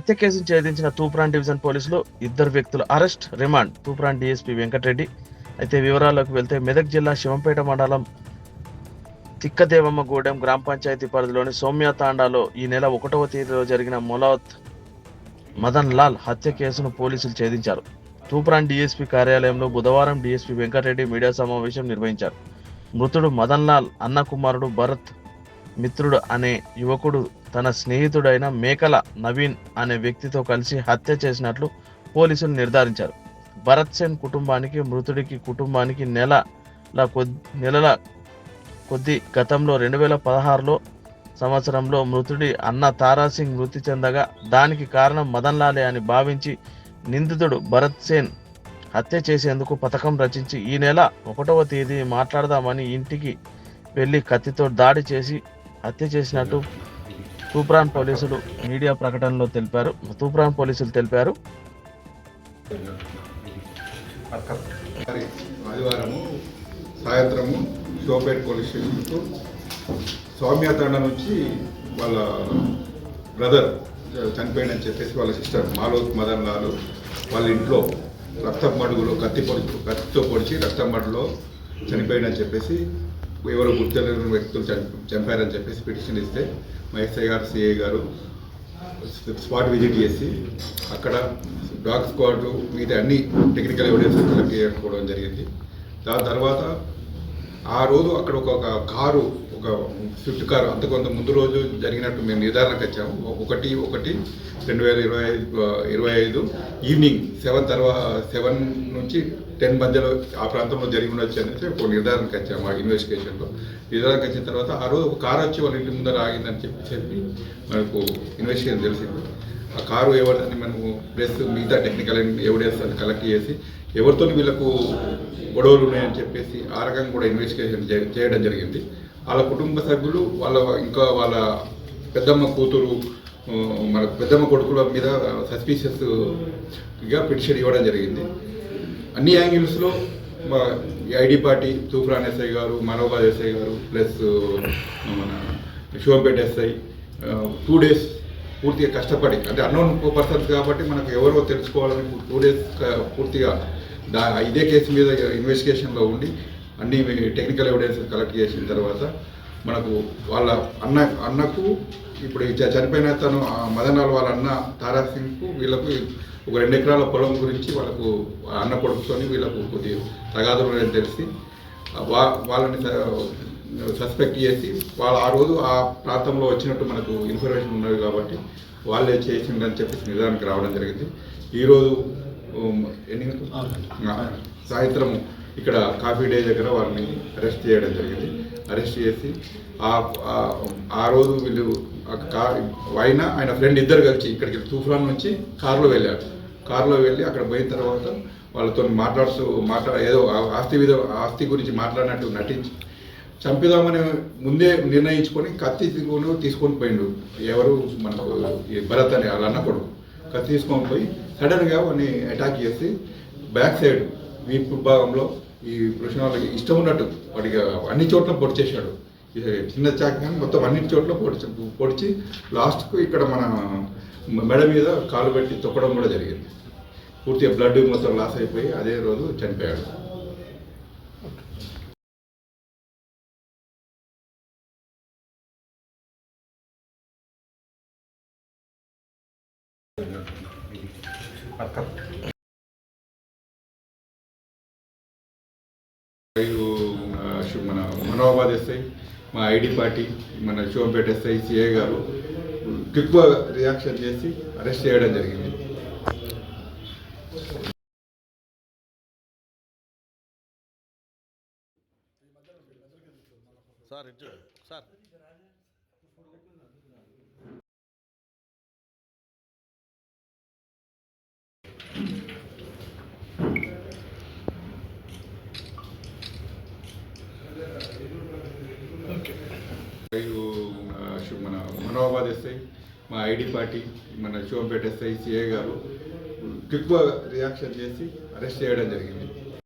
హత్య కేసును ఛేదించిన తూప్రాన్ డివిజన్ పోలీసులు ఇద్దరు వ్యక్తులు arrest remand. Toopran DSP Venkata Reddy. అయితే వివరాల్లోకి వెళ్తే మెదక్ జిల్లా శివంపేట మండలం తిక్కదేవమ్మగూడెం గ్రామ పంచాయతీ పరిధిలోని సౌమ్య తాండాలో ఈ నెల ఒకటవ తేదీలో జరిగిన మొలాత్ మదన్ లాల్ హత్య కేసును పోలీసులు ఛేదించారు. తూప్రాన్ డీఎస్పీ కార్యాలయంలో బుధవారం డీఎస్పీ వెంకటరెడ్డి మీడియా సమావేశం నిర్వహించారు. మృతుడు మదన్ లాల్ అన్న కుమారుడు భరత్ మిత్రుడు అనే యువకుడు తన స్నేహితుడైన మేకల నవీన్ అనే వ్యక్తితో కలిసి హత్య చేసినట్లు పోలీసులు నిర్ధారించారు. భరత్ సేన్ కుటుంబానికి మృతుడికి కుటుంబానికి నెలల కొద్ది నెలల కొద్ది గతంలో రెండు వేల పదహారులో సంవత్సరంలో మృతుడి అన్న తారాసింగ్ మృతి చెందగా దానికి కారణం మదన్ లాలే అని భావించి నిందితుడు భరత్ సేన్ హత్య చేసేందుకు పథకం రచించి ఈ నెల ఒకటవ తేదీ మాట్లాడదామని ఇంటికి వెళ్ళి కత్తితో దాడి చేసి హత్య చేసినట్టు తూప్రాన్ పోలీసులు మీడియా ప్రకటనలో తెలిపారు. తూప్రాన్ పోలీసులు తెలిపారు. మరి ఆదివారము సాయంత్రము షోపేట్ పోలీస్ స్టేషన్కు సౌమ్య తండ నుంచి వాళ్ళ బ్రదర్ చనిపోయిందని చెప్పేసి వాళ్ళ సిస్టర్ మాలోత్ మదన్ లాలు వాళ్ళ ఇంట్లో రక్తం మడుగులో కత్తి పొడి కత్తితో పొడిచి రక్తం మడుగులో చనిపోయిందని చెప్పేసి ఎవరో గుర్తులేని వ్యక్తులు చంపారని చెప్పేసి పిటిషన్ ఇస్తే మా ఎస్ఐ గారు సిఐ గారు స్పాట్ విజిట్ చేసి అక్కడ డాగ్ స్క్వాడ్ మీద అన్ని టెక్నికల్ ఎవిడెన్స్ కలెక్ట్ చేసుకోవడం జరిగింది. దాని తర్వాత ఆ రోజు అక్కడ ఒక కారు ఒక స్విఫ్ట్ కారు అంత కొంత ముందు రోజు జరిగినట్టు మేము నిర్ధారణకు వచ్చాము ఒకటి ఒకటి రెండు వేల ఇరవై ఐదు ఇరవై ఐదు ఈవినింగ్ సెవెన్ తర్వాత సెవెన్ నుంచి టెన్ మధ్యలో ఆ ప్రాంతంలో జరిగి ఉండొచ్చు అనేసి ఒక నిర్ధారణకు వచ్చాము ఆ ఇన్వెస్టిగేషన్లో. నిర్ధారణకు వచ్చిన తర్వాత ఆ రోజు ఒక కారు వచ్చి వాళ్ళ ఇంటి ముందర ఆగిందని చెప్పి చెప్పి మనకు ఇన్వెస్టిగేషన్ తెలిసింది. ఆ కారు ఎవరిదని మనము ప్లస్ మిగతా టెక్నికల్ ఎవిడెన్స్ అని కలెక్ట్ చేసి ఎవరితో వీళ్ళకు గొడవలు ఉన్నాయని చెప్పేసి ఆ రకంగా కూడా ఇన్వెస్టిగేషన్ చేయడం జరిగింది. వాళ్ళ కుటుంబ సభ్యులు వాళ్ళ ఇంకా వాళ్ళ పెద్దమ్మ కూతురు మన పెద్దమ్మ కొడుకుల మీద సస్పీషియస్గా పిటిషన్ ఇవ్వడం జరిగింది. అన్ని యాంగిల్స్లో మా ఐడి పార్టీ తూఫ్రాన్ ఎస్ఐ గారు మనోబాద్ ఎస్ఐ గారు ప్లస్ మన శివంపేట ఎస్ఐ టూ డేస్ పూర్తిగా కష్టపడి అంటే అన్నోన్ పర్సన్స్ కాబట్టి మనకు ఎవరో తెలుసుకోవాలని టూ డేస్ పూర్తిగా దా ఇదే కేసు మీద ఇన్వెస్టిగేషన్లో ఉండి అన్ని టెక్నికల్ ఎవిడెన్స్ కలెక్ట్ చేసిన తర్వాత మనకు వాళ్ళ అన్న అన్నకు ఇప్పుడు చనిపోయిన తను ఆ మదనాల్ వాళ్ళ అన్న తారా సింగ్కు వీళ్ళకు ఒక రెండు ఎకరాల పొలం గురించి వాళ్ళకు అన్న కొడుకుతోని వీళ్ళకు కొద్ది తగాదులు తెలిసి వా- వాళ్ళని సస్పెక్ట్ చేసి వాళ్ళు ఆ రోజు ఆ ప్రాంతంలో వచ్చినట్టు మనకు ఇన్ఫర్మేషన్ ఉన్నది కాబట్టి వాళ్ళే చేసిండని చెప్పేసి నిర్ధారణకు రావడం జరిగింది. ఈరోజు సాయంత్రం ఇక్కడ కాఫీ డే దగ్గర వాళ్ళని అరెస్ట్ చేయడం జరిగింది. అరెస్ట్ చేసి ఆ ఆ- రోజు వీళ్ళు ఆ కార్ ఆయన ఆయన ఫ్రెండ్ ఇద్దరు కలిసి ఇక్కడికి తూఫాన్ నుంచి కారులో వెళ్ళారు. కారులో వెళ్ళి అక్కడ పోయిన తర్వాత వాళ్ళతో మాట్లాడుతూ మాట్లాడ ఏదో ఆ- ఆస్తి విధ ఆస్తి గురించి మాట్లాడినట్టు నటించి చంపిదామని ముందే నిర్ణయించుకొని కత్తి తీసుకొని తీసుకొని పోయిండు. ఎవరు మనకు భరత్ అని వాళ్ళ అన్న కొడుకు. కత్తి తీసుకొని పోయి సడన్గా వాడిని అటాక్ చేసి బ్యాక్ సైడ్ వీపు భాగంలో ఈ కృష్ణ వాళ్ళకి ఇష్టం ఉన్నట్టు వాడికి అన్ని చోట్ల పొడి చేశాడు. చిన్న చాక్ కానీ మొత్తం అన్ని చోట్ల పొడిచి పొడిచి లాస్ట్కు ఇక్కడ మన మెడ మీద కాలు పెట్టి తొక్కడం కూడా జరిగింది. పూర్తిగా బ్లడ్ మొత్తం లాస్ అయిపోయి అదే రోజు చనిపోయాడు. ఐదు, మన మనోబాద్ ఎస్ఐ మా ఐడి పార్టీ మన శివంపేట ఎస్ఐ సిఏ గారు క్విక్గా రియాక్షన్ చేసి అరెస్ట్ చేయడం జరిగింది. Sir sir. మన మనోబాద్ ఎస్ఐ మా ఐడి పార్టీ మన శివంపేట ఎస్ఐ సిఏ గారు క్విక్గా రియాక్షన్ చేసి అరెస్ట్ చేయడం జరిగింది.